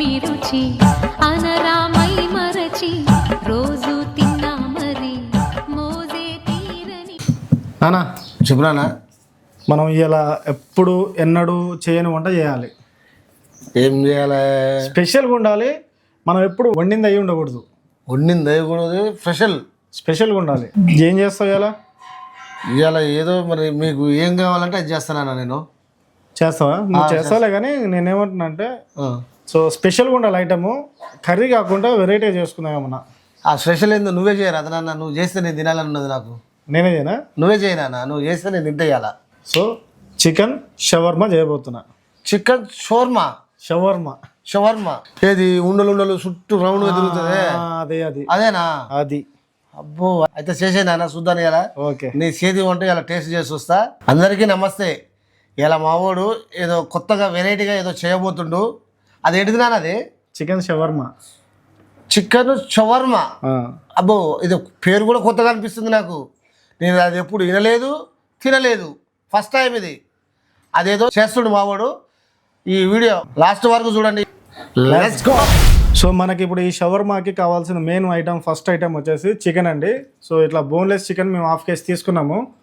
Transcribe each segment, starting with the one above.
ఏమి రుచి. అనరామై మరచి రోజు తిన్నా మరి మోజే తీరని. నానా చెప్పురానా మనం ఇలా ఎప్పుడు ఎన్నడూ చేయని వంట చేయాలి. ఏం చేయాలి? స్పెషల్గా ఉండాలి. మనం ఎప్పుడు వండింది అయి ఉండకూడదు. వండింది కూడా స్పెషల్. స్పెషల్గా ఉండాలి. ఏం చేస్తావు ఇలా ఇవాళ ఏదో మరి మీకు ఏం కావాలంటే అది చేస్తానా నేను? చేస్తావా? నువ్వు చేస్తావులే కానీ నేనేమంటున్నా అంటే. సో స్పెషల్గా ఉండాలి ఐటము. కర్రీ కాకుండా వెరైటీ చేసుకుందాం ఏమన్నా. ఆ స్పెషల్ ఏందో నువ్వే చేయరు? అదనన్నా నువ్వు చేస్తే నేను తినాలని ఉన్నది నాకు. నేనే చేయనా? నువ్వే చేయనా నువ్వు చేస్తే నేను తింటేయాలా so chicken shawarma చేయబోతున్నా. Chicken shawarma? Shawarma. Shawarma? ఏది? ఉండలు ఉండలు చుట్టూ రౌండ్గా తిరుగుతుంది? అదే అది. అదేనా? అది. అబ్బో అయితే చేసేనా చూద్దాను ఇలా ఓకే. నీ చేతి వంట ఇలా టేస్ట్ చేసి వస్తా అందరికీ నమస్తే. ఇలా మావోడు ఏదో కొత్తగా వెరైటీగా ఏదో చేయబోతుండు. అదేంటిది నాన్న అది? Chicken shawarma. Chicken shawarma? అబ్బో ఇది పేరు కూడా కొత్తగా అనిపిస్తుంది నాకు. నేను అది ఎప్పుడు వినలేదు తినలేదు. ఫస్ట్ టైం ఇది. అదేదో చేస్తుండు మావాడు. ఈ వీడియో లాస్ట్ వరకు చూడండి. లెట్స్ గో సో మనకి ఇప్పుడు ఈ షవర్మాకి కావాల్సిన మెయిన్ ఐటమ్ ఫస్ట్ ఐటమ్ వచ్చేసి చికెన్ అండి. సో ఇట్లా బోన్లెస్ చికెన్ మేము హాఫ్ కేజీ తీసుకున్నాము.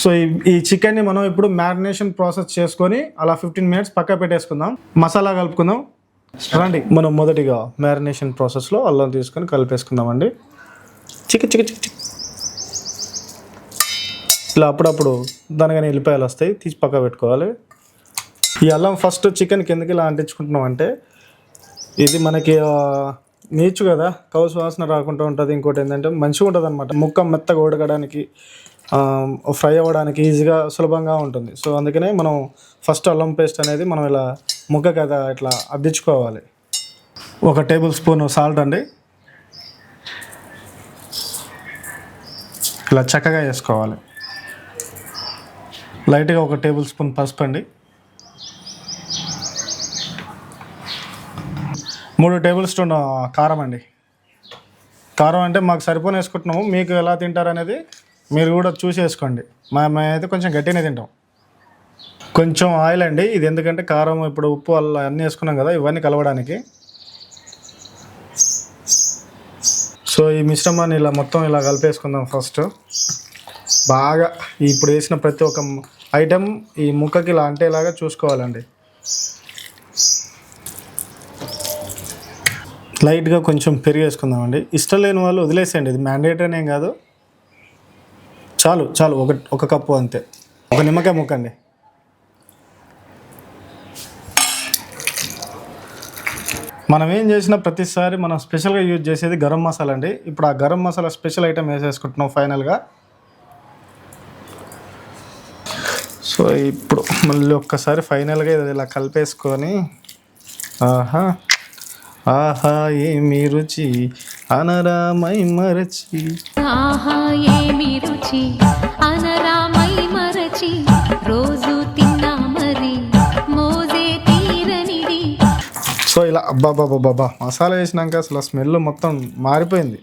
సో ఈ ఈ చికెన్ని మనం ఇప్పుడు మ్యారినేషన్ ప్రాసెస్ చేసుకొని అలా ఫిఫ్టీన్ మినిట్స్ పక్క పెట్టేసుకుందాం. మసాలా కలుపుకుందాం. రండి. మనం మొదటిగా మ్యారినేషన్ ప్రాసెస్లో అల్లం తీసుకొని కలిపేసుకుందామండి. చికెన్ చికెన్ చికెన్ ఇలా అప్పుడప్పుడు దానిగానే ఎల్లిపాయలు వస్తాయి. తీసి పక్క పెట్టుకోవాలి. ఈ అల్లం ఫస్ట్ చికెన్ కిందకి ఇలా అంటించుకుంటున్నాం అంటే ఇది మనకి నీచు కదా. కౌసు వాసన రాకుండా ఉంటుంది. ఇంకోటి ఏంటంటే మంచిగా ఉంటుంది అనమాట ముక్క మెత్తగా ఉడకడానికి ఫ్రై అవ్వడానికి ఈజీగా సులభంగా ఉంటుంది. సో అందుకనే మనం ఫస్ట్ అల్లం పేస్ట్ అనేది మనం ఇలా ముక్క కదా ఇట్లా అద్దించుకోవాలి. ఒక టేబుల్ స్పూన్ సాల్ట్ అండి. ఇలా చక్కగా వేసుకోవాలి. లైట్గా ఒక టేబుల్ స్పూన్ పసుపు అండి. మూడు టేబుల్ స్పూన్ కారం అండి. కారం అంటే మాకు సరిపోని వేసుకుంటున్నాము. మీకు ఎలా తింటారనేది మీరు కూడా చూసేసుకోండి. మా మేమైతే కొంచెం గట్టినే తింటాం. కొంచెం ఆయిల్ అండి. ఇది ఎందుకంటే కారం ఇప్పుడు ఉప్పు అలా అన్నీ వేసుకున్నాం కదా ఇవన్నీ కలవడానికి. సో ఈ మిశ్రమాన్ని ఇలా మొత్తం ఇలా కలిపేసుకుందాం ఫస్ట్. బాగా ఇప్పుడు వేసిన ప్రతి ఒక్క ఐటెం ఈ ముక్కకి ఇలా అంటేలాగా చూసుకోవాలండి. లైట్గా కొంచెం పెరిగేసుకుందామండి. ఇష్టం లేని వాళ్ళు వదిలేసేయండి. ఇది మ్యాండేటరీ ఏం కాదు. చాలు చాలు ఒక ఒక కప్పు అంతే. ఒక నిమ్మకాయ ముక్కండి మనం ఏం చేసినా ప్రతిసారి మనం స్పెషల్గా యూజ్ చేసేది గరం మసాలా అండి. ఇప్పుడు ఆ గరం మసాలా స్పెషల్ ఐటమ్ వేసేసుకుంటున్నాం ఫైనల్గా. సో ఇప్పుడు మళ్ళీ ఒక్కసారి ఫైనల్గా ఇది ఇలా కలిపేసుకొని ఆహా ఆహా ఏమి రుచి? అనరామై మరచి. ఆహా ఏమి రుచి? అనరామై మరచి. రోజు తిన్నా మరి మోజే తీరనిది. సో ఇలా అబ్బా బాబా బాబా మసాలా వేసినాక అసలు స్మెల్ మొత్తం మారిపోయింది.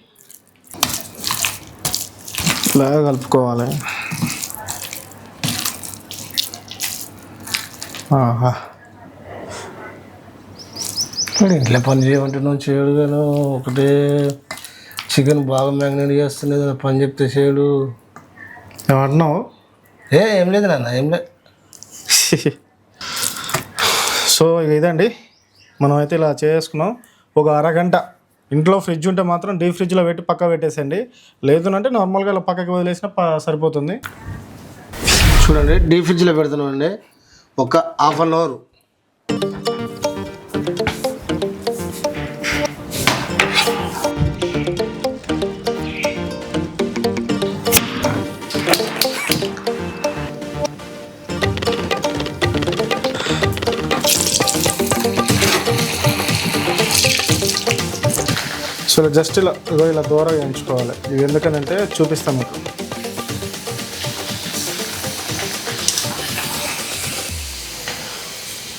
ఇలా కలుపుకోవాలి. ఆహా. మరి ఇంట్లో పని చేయమంటున్నావు చేయడు గాను ఒకటే చికెన్ బాగా మ్యాగ్నేట్ నా పని చెప్తే చేయడు. ఏమంటున్నావు ఏ ఏం లేదు నాన్న ఏం లేదు సో ఇదండి మనం అయితే ఇలా చేసుకున్నాం. ఒక అరగంట ఇంట్లో ఫ్రిడ్జ్ ఉంటే మాత్రం డీప్ ఫ్రిడ్జ్లో పెట్టి పక్క పెట్టేసండి లేదు అంటే నార్మల్గా ఇలా పక్కకి వదిలేసినా సరిపోతుంది. చూడండి డీప్ ఫ్రిడ్జ్లో పెడుతున్నాం అండి ఒక హాఫ్ అన్ అవర్ సో ఇలా జస్ట్ ఇలా ఇగో ఇలా దూరంగా ఎంచుకోవాలి. ఇవి ఎందుకనంటే చూపిస్తాం మీకు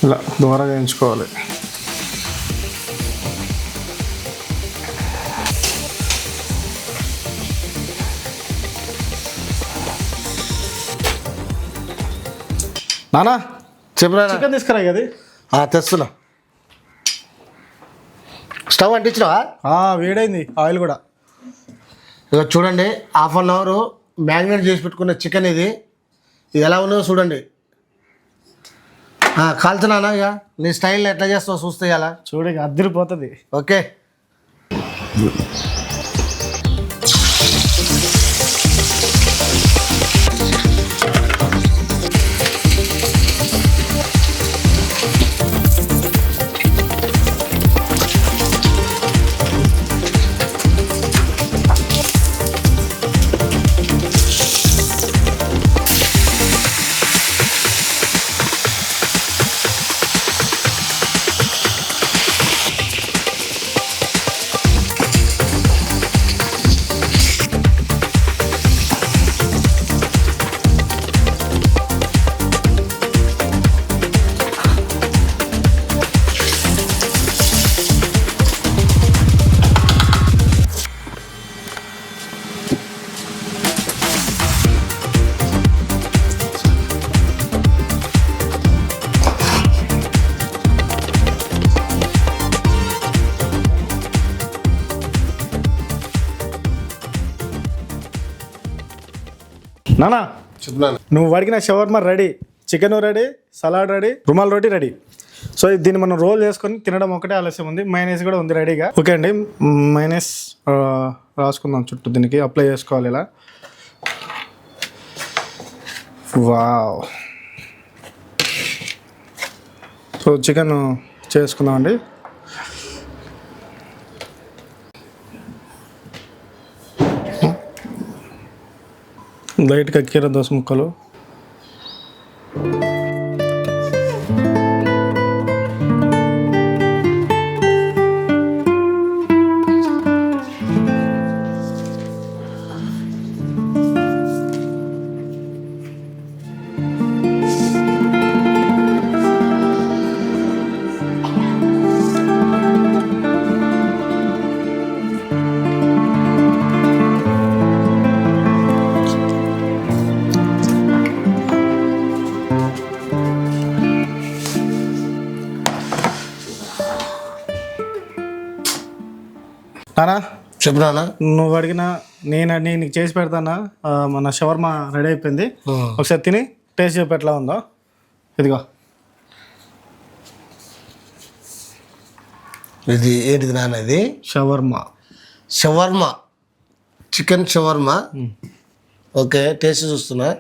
ఇలా దూరంగా ఎంచుకోవాలి. నానా చెప్పరా చికెన్ తీసుకురా అది. తెస్తున్నా. స్టవ్ అంటించినావా? వేడైంది ఆయిల్ కూడా. ఇక చూడండి హాఫ్ అన్ అవర్ మ్యాగ్నేట్ చేసి పెట్టుకున్న చికెన్ ఇది. ఇది ఎలా ఉన్నదో చూడండి. కాల్చున్నానా ఇక నీ స్టైల్ ఎట్లా చేస్తావు చూస్తే అలా చూడు అద్దరిపోతుంది. ఓకే. నానా? నువ్వు అడిగిన shawarma ready chicken ready salad ready rumal roti ready. So దీన్ని మనం రోల్ చేసుకొని తినడం ఒకటే ఆలస్యం ఉంది. మైనస్ కూడా ఉంది రెడీగా ఓకే అండి. మైనస్ రాసుకుందాం చుట్టూ దీనికి. అప్లై చేసుకోవాలి ఇలా. వావ్ సో చికెన్ చేసుకుందాం అండి లైట్గా కీర దోశ ముక్కలు. నానా చెప్తున్నానా నువ్వు అడిగిన నేను నేను నీకు చేసి పెడతానా? మన షవర్మా రెడీ అయిపోయింది. ఒకసారి తిని టేస్ట్ చెప్పి ఎట్లా ఉందో. ఇదిగో. ఇది ఏంటిది నాన్న ఇది? Shawarma. Shawarma. Chicken shawarma. Okay taste చూస్తున్నా.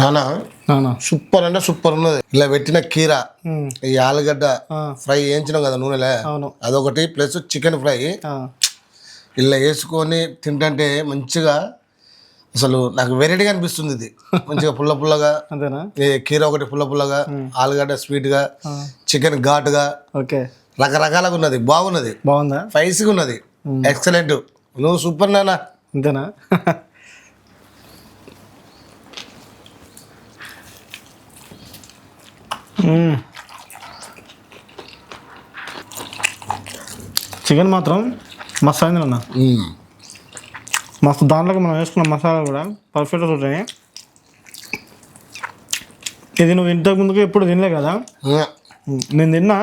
నానా? నానా. సూపర్ అంటే సూపర్ ఉన్నది. ఇలా పెట్టిన కీర. ఈ ఆలుగడ్డ. ఫ్రై వేయించినాం కదా నూనెలే. అవును. అదొకటి ప్లస్ చికెన్ ఫ్రై. ఇలా వేసుకొని తింటుంటే మంచిగా అసలు నాకు వెరైటీగా అనిపిస్తుంది ఇది. మంచిగా పుల్ల పుల్లగా కీర ఒకటి పుల్ల పుల్లగా ఆలుగడ్డ స్వీట్గా చికెన్ ఘాటుగా. ఓకే. రకరకాలుగా ఉన్నది బాగున్నది. బాగుందా? స్పైసీగా ఉన్నది. ఎక్సలెంట్. నువ్వు సూపర్ నానా. అంతేనా? చికెన్ మాత్రం మస్తు అయింది అన్న మస్తు దాంట్లోకి మనం వేసుకున్న మసాలా కూడా పర్ఫెక్ట్గా ఉంటాయి ఇది నువ్వు ఇంతకు ముందుకు ఎప్పుడు తినలే కదా? నేను తిన్నా.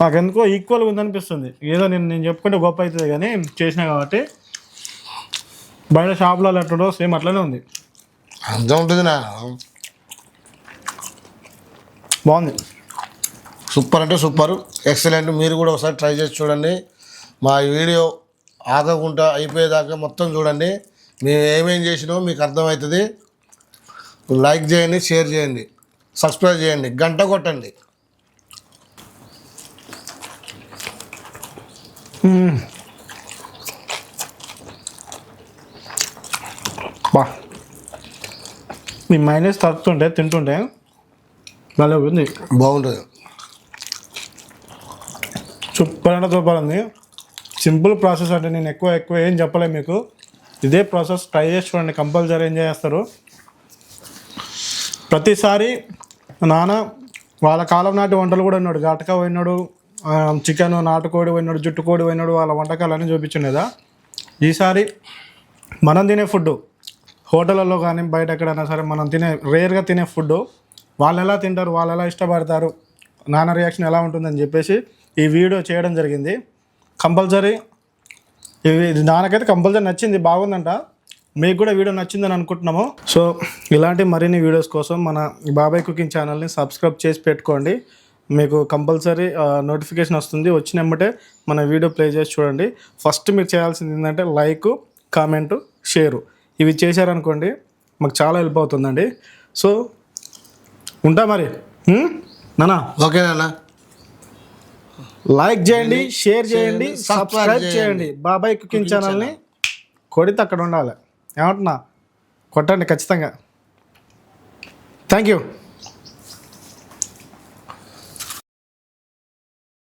నాకెందుకో ఈక్వల్గా ఉందనిపిస్తుంది. ఏదో నేను నేను చెప్పుకుంటే గొప్ప అవుతుంది కానీ చేసినా కాబట్టి. బయట షాప్లో ఎట్లడో సేమ్ అట్లనే ఉంది. అంత ఉంటుంది నా బాగుంది. సూపర్ అంటే సూపర్. ఎక్సలెంట్ మీరు కూడా ఒకసారి ట్రై చేసి చూడండి. మా వీడియో ఆగకుండా అయిపోయేదాకా మొత్తం చూడండి. మేము ఏమేం చేసినామో మీకు అర్థమవుతుంది. లైక్ చేయండి షేర్ చేయండి సబ్స్క్రైబ్ చేయండి గంట కొట్టండి. బా. ఈ మైనస్ తగ్గుతుంటే తింటుంటే భలే ఉంది బాగుంటుంది సూపర్ అంటే సూపర్ ఉంది సింపుల్ ప్రాసెస్ అంటే నేను ఎక్కువ ఎక్కువ ఏం చెప్పలేను మీకు ఇదే ప్రాసెస్ ట్రై చేసి చూడండి కంపల్సరీ ఏం చేస్తారు ప్రతిసారి నాన్న వాళ్ళ కాలం నాటి వంటలు కూడా ఉన్నాడు ఘాటకా పోయినాడు చికెన్ నాటుకోడి పోయినాడు జుట్టుకోడి పోయినాడు వాళ్ళ వంటకాలన్నీ చూపించుండేదా ఈసారి మనం తినే ఫుడ్ హోటళ్ళలో కానీ బయట ఎక్కడైనా సరే మనం తినే రేర్గా తినే ఫుడ్ వాళ్ళు ఎలా తింటారు వాళ్ళు ఎలా ఇష్టపడతారు నాన్న రియాక్షన్ ఎలా ఉంటుందని చెప్పేసి ఈ వీడియో చేయడం జరిగింది. కంపల్సరీ ఇవి ఇది నాన్నకైతే కంపల్సరీ నచ్చింది బాగుందంట. మీకు కూడా వీడియో నచ్చిందని అనుకుంటున్నాము. సో ఇలాంటి మరిన్ని వీడియోస్ కోసం మన బాబాయ్ కుకింగ్ ఛానల్ని సబ్స్క్రైబ్ చేసి పెట్టుకోండి. మీకు కంపల్సరీ నోటిఫికేషన్ వస్తుంది. వచ్చినమ్మటే మన వీడియో ప్లే చేసి చూడండి. ఫస్ట్ మీరు చేయాల్సింది ఏంటంటే లైక్ కామెంటు షేరు. ఇవి చేశారనుకోండి మాకు చాలా హెల్ప్ అవుతుందండి. సో ఉంటా మరి? నానా? ఓకేనా లైక్ చేయండి షేర్ చేయండి సబ్స్క్రైబ్ చేయండి. బాబాయ్ కుకింగ్ ఛానల్ని కొడితే అక్కడ ఉండాలి. ఏమంటున్నా? కొట్టండి ఖచ్చితంగా. Thank you